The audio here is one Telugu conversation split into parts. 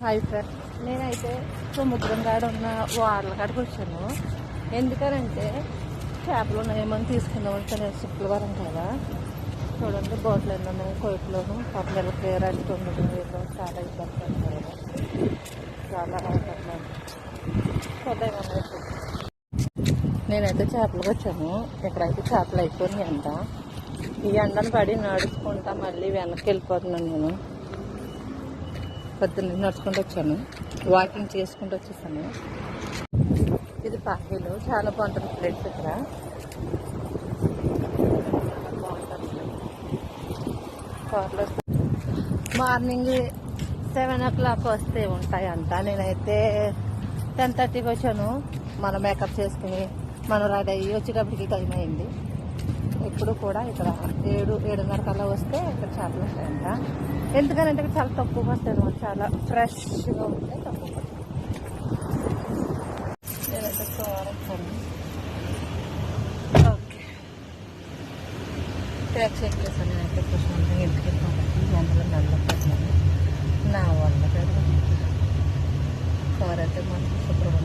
Hi sir. నేనైతే సముద్రం కాడ ఉన్న వాళ్ళ కాడికి వచ్చాను. ఎందుకనంటే చేపలు ఉన్నాయేమో అని తీసుకుందామని తను శుక్రవారం కదా. చూడండి బోట్లు ఎన్ని ఉన్నాయి కొయ్యలోను పక్కనకి రెండు తొమ్మిది వేలు చాలా ఇబ్బంది పడతారు చాలా పడుతున్నారు చూద్దాం నేనైతే చేపలకు వచ్చాను. ఇక్కడైతే చేపలు అయిపోయినాయి అంట ఈ ఎండను పడి నడుచుకుంటా మళ్ళీ వెనక్కి వెళ్ళిపోతున్నాను నేను. పొద్దున్న నడుచుకుంటూ వచ్చాను. వాకింగ్ చేసుకుంటూ వచ్చేసాను. ఇది పాహిలు. చాలా బాగుంటుంది ప్లేస్ ఇక్కడ. కార్లో మార్నింగ్ సెవెన్ ఓ క్లాక్ వస్తే ఉంటాయి అంట నేనైతే టెన్ థర్టీకి వచ్చాను. మనం మేకప్ చేసుకుని మనం రెడీ అయ్యి వచ్చేటప్పటికి టైం అయింది. ఇప్పుడు కూడా ఇక్కడ ఏడు ఏడున్నర కల్లా వస్తే ఇక్కడ చేపలు ఉంటాయంట ఎందుకనంటే అంటే చాలా తక్కువ వస్తాయి మాకు చాలా ఫ్రెష్గా ఉంటాయి తక్కువ వస్తాయి. ఓకే. ట్యాక్స్ ఎక్కేసాను నేనైతే ప్రశాంతంగా ఇంటికి వెళ్ళిపోవాలి ఎండలో నా వల్ల కదా కార్. అయితే మాత్రం శుభ్రం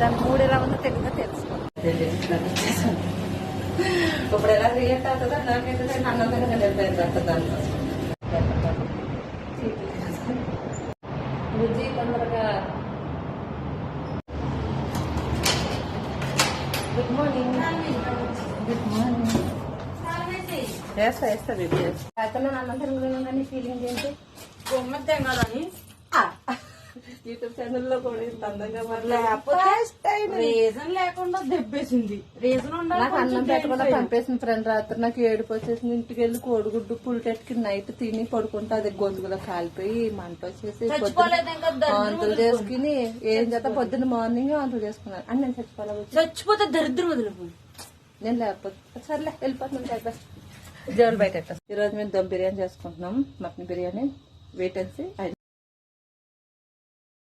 దాని మూడు ఎలా ఉందో తెలియదో తెలుసుకోవాలి. ఇప్పుడు ఎలా రియాక్ట్ అవుతుందో నాకైతే నేను అన్నంతగా నిలబడింది అంట దాంట్లో. బుద్ధి తొందరగా గుడ్ మార్నింగ్ గుడ్ మార్నింగ్ వేస్తా వేస్తా బేబీ అయితే నేను అన్నం తిరుగుతున్నాను ఫీలింగ్ ఏంటి? గొమ్మద్దాం కదని యూట్యూబ్ ఛానల్లో కూడా ఇంత అందంగా లేకపోతే రీజన్ లేకుండా దెబ్బేసింది. రీజన్ ఉండాలి నాకు అన్నం పెట్టకుండా. పంపేసిన ఫ్రెండ్ రాత్రి. నాకు ఏడుపు వచ్చేసింది. ఇంటికి వెళ్ళి కోడిగుడ్డు పులిటెట్కి నైట్ తిని పడుకుంటే అది గొంతులో కాలిపోయి మంట వచ్చేసి వదులుకోండి. చేసుకుని ఏం చేత పొద్దున్న మార్నింగ్ వాంతులు చేసుకున్నాను. అని నేను చచ్చిపోవాలి చచ్చిపోతే దరిద్రం వదిలిపోయి నేను లేకపోతే సర్లే వెళ్ళిపోతున్నాను అయిపోయి జోలు బయట ఈ రోజు మేము దమ్ బిర్యానీ చేసుకుంటున్నాం. Mutton biryani wait and